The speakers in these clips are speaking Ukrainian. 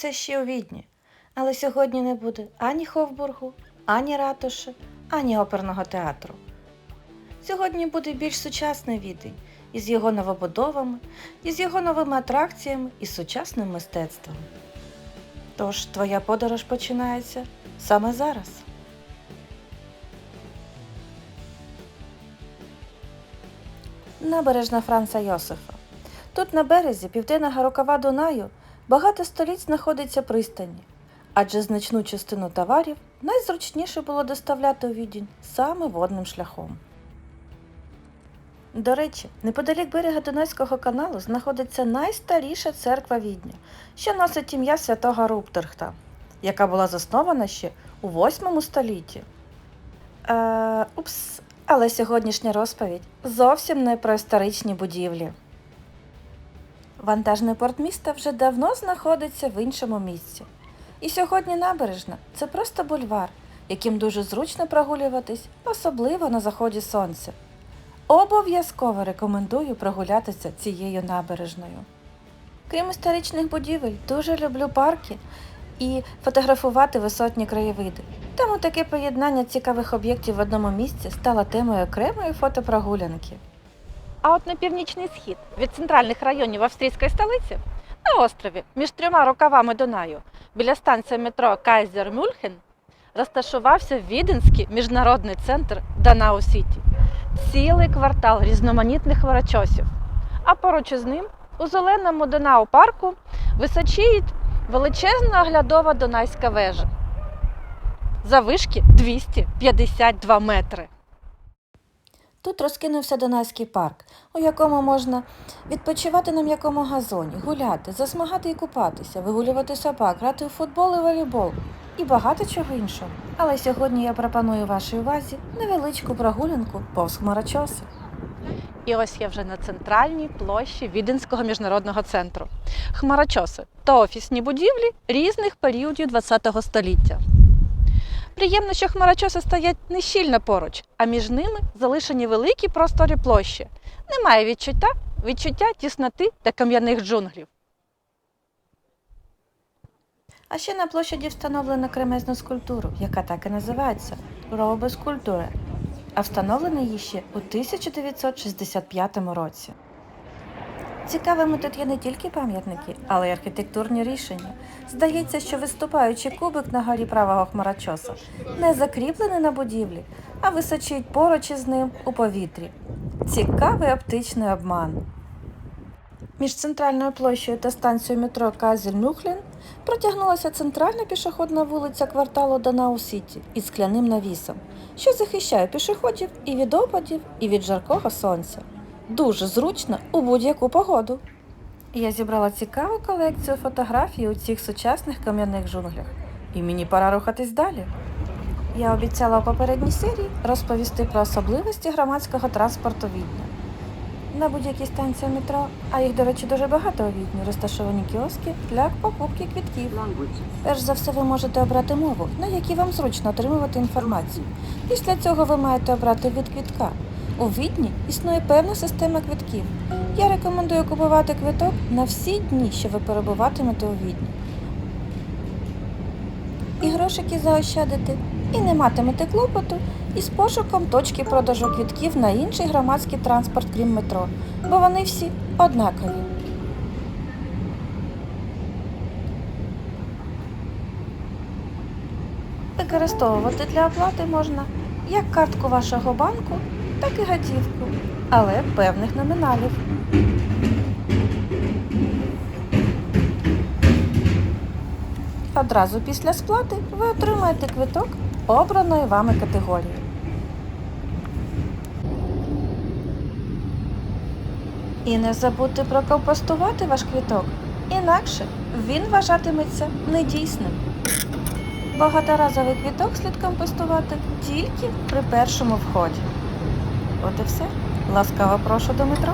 все ще у Відні, але сьогодні не буде ані Ховбургу, ані ратуші, ані оперного театру. Сьогодні буде більш сучасний відень із його новобудовами, із його новими атракціями і сучасним мистецтвом. Тож твоя подорож починається саме зараз. Набережна Франца Йосифа. Тут на березі південного рукава Дунаю багато століть знаходиться пристані, адже значну частину товарів найзручніше було доставляти у відінь саме водним шляхом. До речі, неподалік берега Дунайського каналу знаходиться найстаріша церква Відня, що носить ім'я святого Руптерхта, яка була заснована ще у 8 столітті. Е, упс, але сьогоднішня розповідь зовсім не про історичні будівлі. Вантажний порт міста вже давно знаходиться в іншому місці. І сьогодні набережна це просто бульвар, яким дуже зручно прогулюватись, особливо на заході сонця. Обов'язково рекомендую прогулятися цією набережною. Крім історичних будівель, дуже люблю парки і фотографувати висотні краєвиди. Тому таке поєднання цікавих об'єктів в одному місці стало темою окремої фотопрогулянки. А от на північний схід від центральних районів австрійської столиці на острові між трьома рукавами Дунаю біля станції метро Кайзер Мюльхен розташувався Віденський міжнародний центр Данау Сіті. Цілий квартал різноманітних хмарочосів. А поруч із ним у зеленому Донау парку височіє величезна оглядова Дунайська вежа. Завишки 252 метри. Тут розкинувся Донайський парк, у якому можна відпочивати на м'якому газоні, гуляти, засмагати і купатися, вигулювати собак, грати у футбол і волейбол і багато чого іншого. Але сьогодні я пропоную вашій увазі невеличку прогулянку повз хмарочоси. І ось я вже на центральній площі Віденського міжнародного центру. Хмарочоси та офісні будівлі різних періодів ХХ століття. Приємно, що хмарочоси стоять не щільно поруч, а між ними залишені великі просторі площі. Немає відчуття, відчуття тісноти та кам'яних джунглів. А ще на площаді встановлено кремезну скульптуру, яка так і називається Робе скульптура, а встановлена її ще у 1965 році. Цікавими тут є не тільки пам'ятники, але й архітектурні рішення. Здається, що виступаючий кубик на горі правого хмарочоса не закріплений на будівлі, а височить поруч із ним у повітрі. Цікавий оптичний обман. Між центральною площею та станцією метро Казель Мюхлін протягнулася центральна пішохідна вулиця кварталу Данау Сіті із скляним навісом, що захищає пішоходів і від опадів, і від жаркого сонця. Дуже зручно у будь-яку погоду. Я зібрала цікаву колекцію фотографій у цих сучасних кам'яних джунглях, і мені пора рухатись далі. Я обіцяла у попередній серії розповісти про особливості громадського транспорту Відня. На будь-якій станції метро, а їх, до речі, дуже багато у Відні, розташовані кіоски для покупки квітків. Перш за все, ви можете обрати мову, на якій вам зручно отримувати інформацію. Після цього ви маєте обрати від квітка. У Відні існує певна система квитків. Я рекомендую купувати квиток на всі дні, що ви перебуватимете у Відні. І грошики заощадите, і не матимете клопоту із пошуком точки продажу квитків на інший громадський транспорт, крім метро, бо вони всі однакові. Використовувати для оплати можна як картку вашого банку, так і готівку, але певних номіналів. Одразу після сплати ви отримаєте квиток обраної вами категорії. І не забудьте прокомпостувати ваш квиток, інакше він вважатиметься недійсним. Багаторазовий квіток слід компостувати тільки при першому вході. От і все. Ласкаво прошу до метро.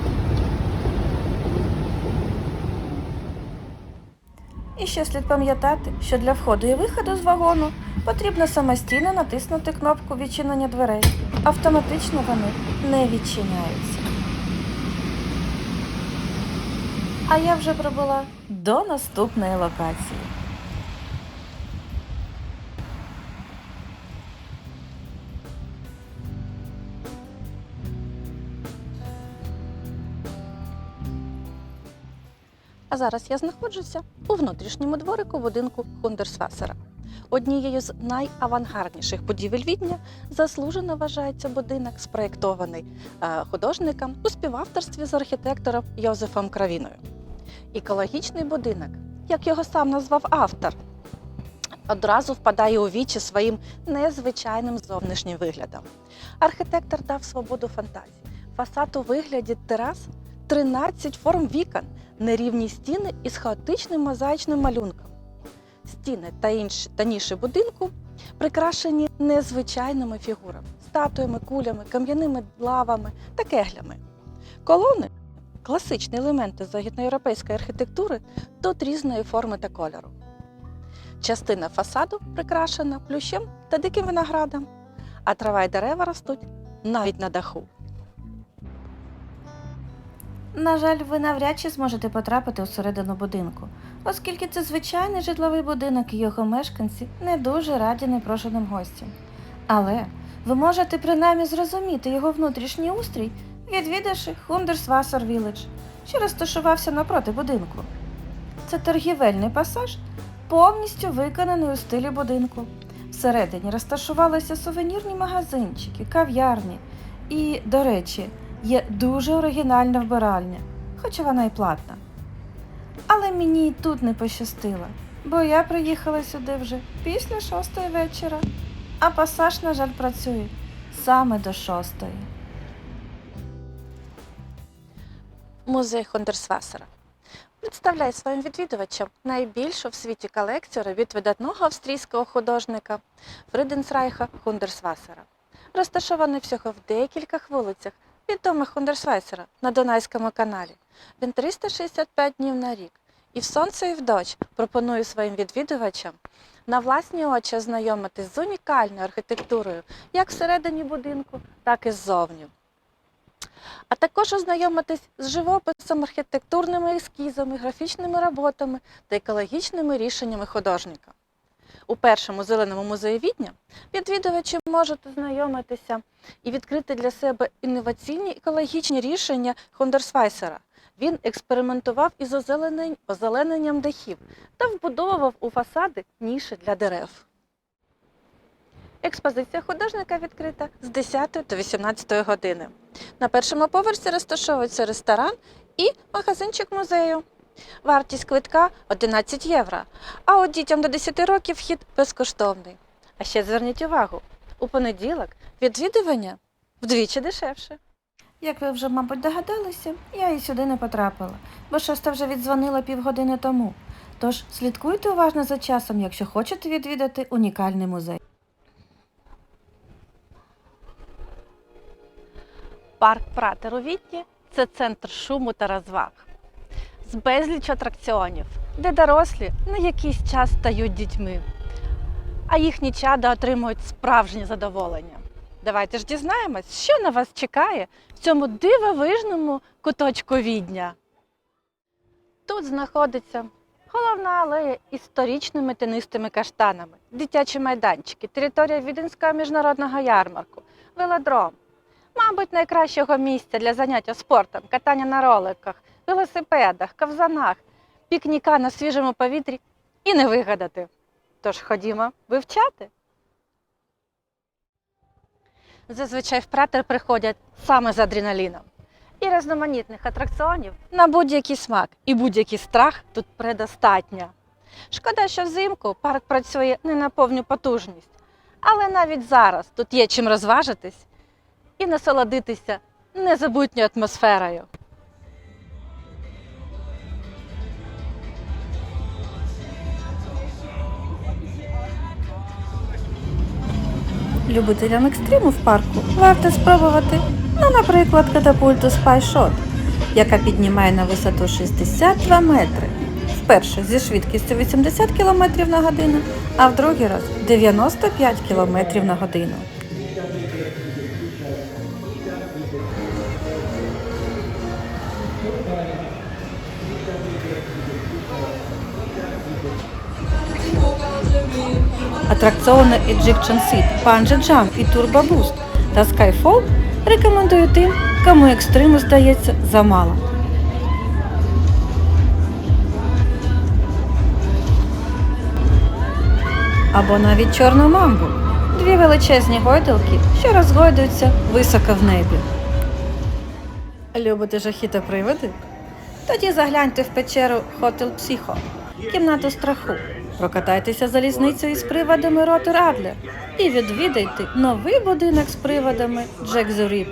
І ще слід пам'ятати, що для входу і виходу з вагону потрібно самостійно натиснути кнопку відчинення дверей. Автоматично вони не відчиняються. А я вже прибула до наступної локації. Зараз я знаходжуся у внутрішньому дворику будинку Хундерсвасера. Однією з найавангардніших будівель Відня заслужено вважається будинок, спроєктований е, художником у співавторстві з архітектором Йозефом Кравіною. Екологічний будинок, як його сам назвав автор, одразу впадає у вічі своїм незвичайним зовнішнім виглядом. Архітектор дав свободу фантазії. Фасад у вигляді терас, 13 форм вікон, нерівні стіни із хаотичним мозаїчним малюнком. Стіни та інші та ніші будинку прикрашені незвичайними фігурами, статуями, кулями, кам'яними лавами та кеглями. Колони класичні елементи західноєвропейської архітектури тут різної форми та кольору. Частина фасаду прикрашена плющем та диким виноградом, а трава й дерева ростуть навіть на даху. На жаль, ви навряд чи зможете потрапити всередину будинку, оскільки це звичайний житловий будинок і його мешканці не дуже раді непрошеним гостям. Але ви можете принаймні зрозуміти його внутрішній устрій, відвідавши Хундерсвасер Village, що розташувався напроти будинку. Це торгівельний пасаж, повністю виконаний у стилі будинку. Всередині розташувалися сувенірні магазинчики, кав'ярні і, до речі, є дуже оригінальна вбиральня, хоча вона й платна. Але мені і тут не пощастило, бо я приїхала сюди вже після шостої вечора, а пасаж, на жаль, працює саме до шостої. Музей Хондерсвасера представляє своїм відвідувачам найбільшу в світі колекцію робіт видатного австрійського художника Фриденсрайха Хундерсвасера, розташований всього в декількох вулицях відомих Хундерсвасера на Дунайському каналі. Він 365 днів на рік і в сонце, і в дощ пропонує своїм відвідувачам на власні очі ознайомитись з унікальною архітектурою як всередині будинку, так і ззовні а також ознайомитись з живописом, архітектурними ескізами, графічними роботами та екологічними рішеннями художника. У першому зеленому музеї Відня відвідувачі можуть ознайомитися і відкрити для себе інноваційні екологічні рішення Хондерсвайсера. Він експериментував із озелененням дахів та вбудовував у фасади ніші для дерев. Експозиція художника відкрита з 10 до 18 години. На першому поверсі розташовується ресторан і магазинчик музею. Вартість квитка 11 євро, а от дітям до 10 років вхід безкоштовний. А ще зверніть увагу, у понеділок відвідування вдвічі дешевше. Як ви вже, мабуть, догадалися, я і сюди не потрапила, бо шоста вже віддзвонила півгодини тому. Тож слідкуйте уважно за часом, якщо хочете відвідати унікальний музей. Парк Пратер у Відні – це центр шуму та розваг. Безліч атракціонів, де дорослі на якийсь час стають дітьми, а їхні чада отримують справжнє задоволення. Давайте ж дізнаємось, що на вас чекає в цьому дивовижному куточку Відня. Тут знаходиться головна алея із сторічними тенистими каштанами, дитячі майданчики, територія Віденського міжнародного ярмарку, велодром. Мабуть, найкращого місця для заняття спортом, катання на роликах, велосипедах, ковзанах, пікніка на свіжому повітрі і не вигадати. Тож ходімо вивчати. Зазвичай в пратер приходять саме з адреналіном. І різноманітних атракціонів на будь-який смак і будь-який страх тут предостатньо. Шкода, що взимку парк працює не на повну потужність, але навіть зараз тут є чим розважитись і насолодитися незабутньою атмосферою. Любителям екстриму в парку варто спробувати, ну, наприклад, катапульту Spy яка піднімає на висоту 62 метри. Вперше зі швидкістю 80 км на годину, а в другий раз 95 км на годину. Атракціони Ejection Seat, Bungee Jump і Turbo Boost та Skyfall рекомендую тим, кому екстриму здається замало. Або навіть чорну мамбу. Дві величезні гойдалки, що розгойдуються високо в небі. Любите жахі та привиди? Тоді загляньте в печеру Хотел Психо, кімнату страху. Прокатайтеся залізницею із приводами Ротер Адлер і відвідайте новий будинок з приводами Джек the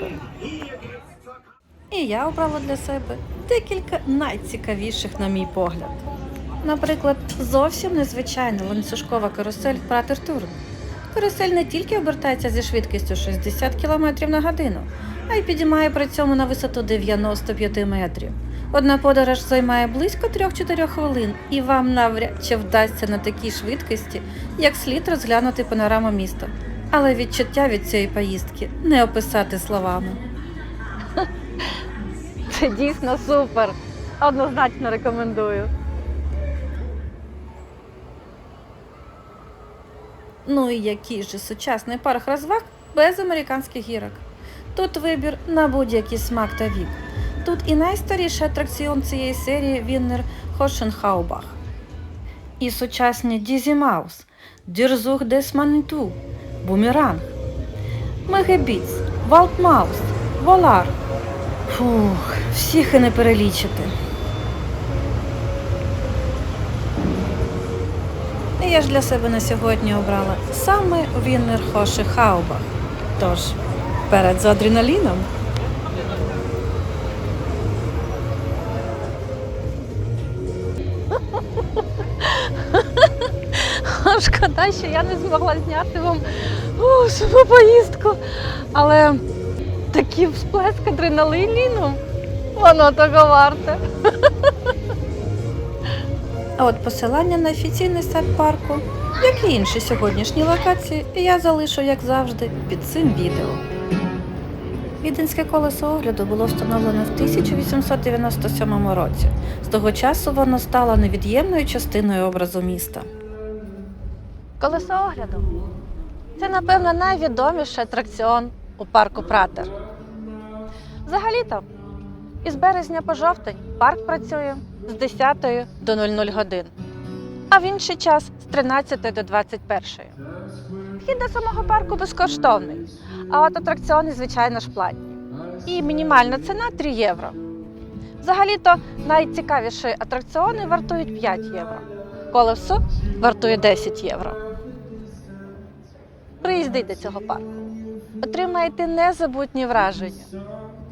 І я обрала для себе декілька найцікавіших, на мій погляд. Наприклад, зовсім незвичайна ланцюжкова карусель Пратер Турн. Карусель не тільки обертається зі швидкістю 60 км на годину, а й підіймає при цьому на висоту 95 метрів. Одна подорож займає близько 3-4 хвилин, і вам навряд чи вдасться на такій швидкості, як слід розглянути панораму міста. Але відчуття від цієї поїздки не описати словами. Це дійсно супер. Однозначно рекомендую. Ну і який же сучасний парк розваг без американських гірок. Тут вибір на будь-який смак та вік. Тут і найстаріший атракціон цієї серії Віннер Хошенхаубах. І сучасні Дізі Маус, Дірзух Дес Маніту, Бумеранг, Мегебіц, Валт Волар. Фух, всіх і не перелічити. І Я ж для себе на сьогодні обрала саме Віннер Хоши Хаубах. Тож, перед за адреналіном. Шкода, що я не змогла зняти вам о, саму поїздку. Але такий всплеск адреналіну, воно того варте. А от посилання на офіційний сайт парку, як і інші сьогоднішні локації, я залишу, як завжди, під цим відео. Віденське колесо огляду було встановлено в 1897 році. З того часу воно стало невід'ємною частиною образу міста. Колесо огляду. Це, напевно, найвідоміший атракціон у парку Пратер. Взагалі-то, із березня по жовтень парк працює з 10 до 00 годин, а в інший час з 13 до 21. Вхід до самого парку безкоштовний, а от атракціони, звичайно ж, платні. І мінімальна ціна 3 євро. Взагалі-то найцікавіші атракціони вартують 5 євро. Колесо вартує 10 євро. Приїздіть до цього парку. Отримаєте незабутні враження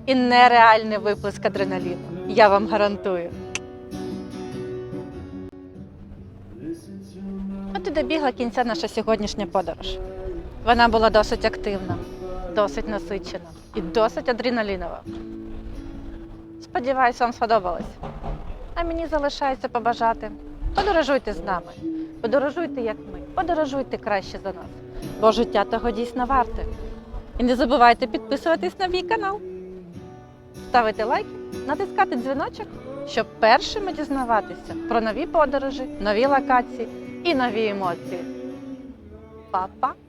і нереальний виплеск адреналіну. Я вам гарантую. От і добігла кінця наша сьогоднішня подорож. Вона була досить активна, досить насичена і досить адреналінова. Сподіваюсь, вам сподобалось. А мені залишається побажати. Подорожуйте з нами, подорожуйте як ми, подорожуйте краще за нас, бо життя того дійсно варте. І не забувайте підписуватись на мій канал, ставити лайк, натискати дзвіночок, щоб першими дізнаватися про нові подорожі, нові локації і нові емоції. Па-па!